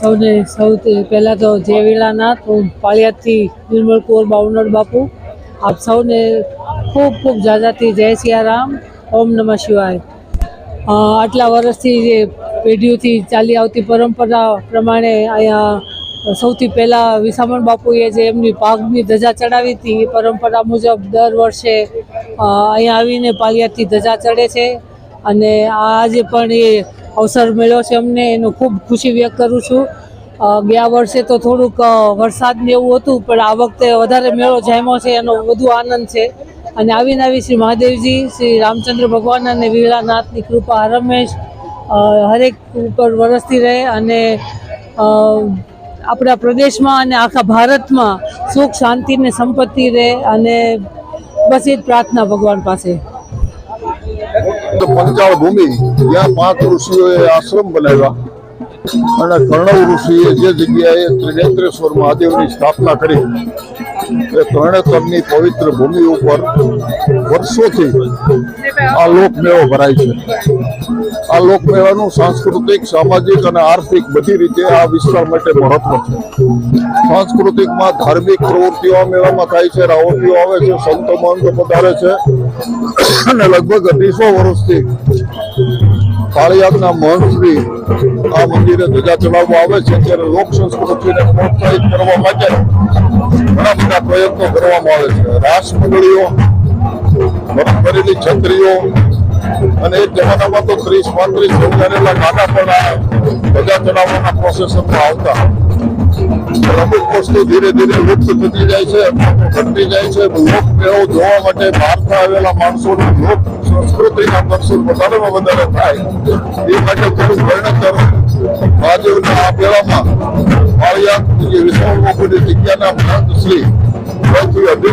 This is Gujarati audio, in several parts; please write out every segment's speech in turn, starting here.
સૌને સૌથી પહેલાં તો જય વીરાનાથ હું પાળિયાદથી નિર્મલ કુંવર બાવનર બાપુ. આપ સૌને ખૂબ ખૂબ જાજાથી જય સિયારામ, ઓમ નમઃ શિવાય. આટલા વર્ષથી જે પેઢીઓથી ચાલી આવતી પરંપરા પ્રમાણે અહીંયા સૌથી પહેલાં વિસામણ બાપુએ જે એમની પાઘની ધજા ચડાવી હતી, એ પરંપરા મુજબ દર વર્ષે અહીંયા આવીને પાલિયાદથી ધજા ચડે છે. અને આજે પણ એ અવસર મળ્યો છે અમને, એનું ખૂબ ખુશી વ્યક્ત કરું છું. ગયા વર્ષે તો થોડુંક વરસાદને એવું હતું, પણ આ વખતે વધારે મેળો જામ્યો છે, એનો વધુ આનંદ છે. અને આવીને આવી શ્રી મહાદેવજી, શ્રી રામચંદ્ર ભગવાન અને વીરાનાથની કૃપા હરમેશ હરેક ઉપર વરસતી રહે અને આપણા પ્રદેશમાં અને આખા ભારતમાં સુખ, શાંતિ ને સંપત્તિ રહે અને બસ એ જ પ્રાર્થના ભગવાન પાસે. તો પંચાળ ભૂમિ, જ્યાં પાંચ ઋષિઓએ આશ્રમ બનાવ્યા. અને કર્ણવ ઋષિએ જે જગ્યાએ ત્રિનેત્રેશ્વર મહાદેવની સ્થાપના કરી, એ કર્ણેતરની પવિત્ર ભૂમિ ઉપર વર્ષોથી આ લોકમેળો ભરાય છે. આ લોકમેળાનું સાંસ્કૃતિક, સામાજિક અને આર્થિક બધી રીતે આ વિસ્તાર માટે મહત્વ છે. સાંસ્કૃતિકમાં ધાર્મિક પ્રવૃત્તિઓ મેળામાં થાય છે રાવટીઓ આવે છે, સંતો મહંતો પધારે છે. અને લગભગ અઢીસો વર્ષથી કાળિયાદના મહંતશ્રી આ મંદિરે ધજા ચડાવવા આવે છે, ત્યારે લોક સંસ્કૃતિને પ્રોત્સાહિત કરવા માટે ઘણા બધા પ્રયત્નો કરવામાં આવે છે. રાસ મંડળીઓ ભરેલી છત્રીઓ અને એક જમાનામાં તો ત્રીસ પાંત્રીસ ગાડા પણ આ ધજા ચડાવવાના પ્રોસેસરમાં આવતા. વસ્તુ ધીરે ધીરે લુપ્ત થતી જાય છે, ઘટતી જાય છે. લોક મેળો જોવા માટે બહારથી આવેલા માણસોની લોક સંસ્કૃતિના દર્શન વધારેમાં વધારે થાય. એ માટે થોડું વર્ણતર મહાદેવના આ મેળામાં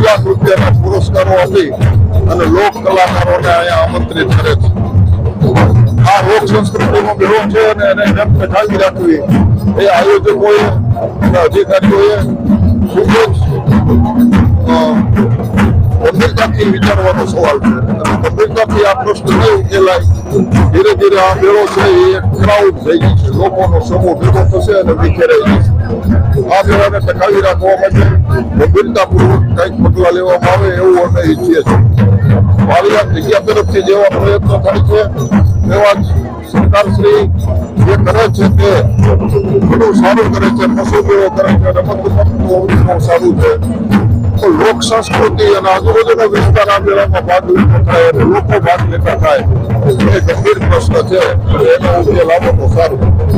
લાખ રૂપિયાના પુરસ્કારો આપી અને લોક કલાકારોને અહીંયા આમંત્રિત કરે છે. લોક સંસ્કૃતિનો મેળો છે અને એને એને ટકાવી રાખવી એ આયોજકોએ અધિકારીઓએ ખૂબ જ ગંભીરતાથી વિચારવાનો સવાલ છે ગંભીરતાથી આ પ્રશ્ન નહીં ઉકેલાય ધીરે ધીરે આ મેળો છે એ એક ક્રાઉડ થઈ ગઈ છે લોકોનો સમૂહ ભેગો થશે અને વિખેરાઈ જશે આ મેળાને ટકાવી રાખવા માટે ગંભીરતાપૂર્વક કંઈક પગલાં લેવામાં આવે એવું અમે ઈચ્છીએ છીએ વાલિયા જગ્યા તરફથી જેવા પ્રયત્નો થાય છે એવા સરકારશ્રી જે કરે છે તે ઘણું સારું કરે છે પશુ કરે છે, રમત ગમતનું સારું છે. તો લોક સંસ્કૃતિ અને આજુબાજુનો વિસ્તાર આ મેળામાં ભાગ લેતો થાય અને લોકો ભાગ લેતા થાય. એ ગંભીર પ્રશ્ન છે એનો ઉકેલ આપો તો સારું.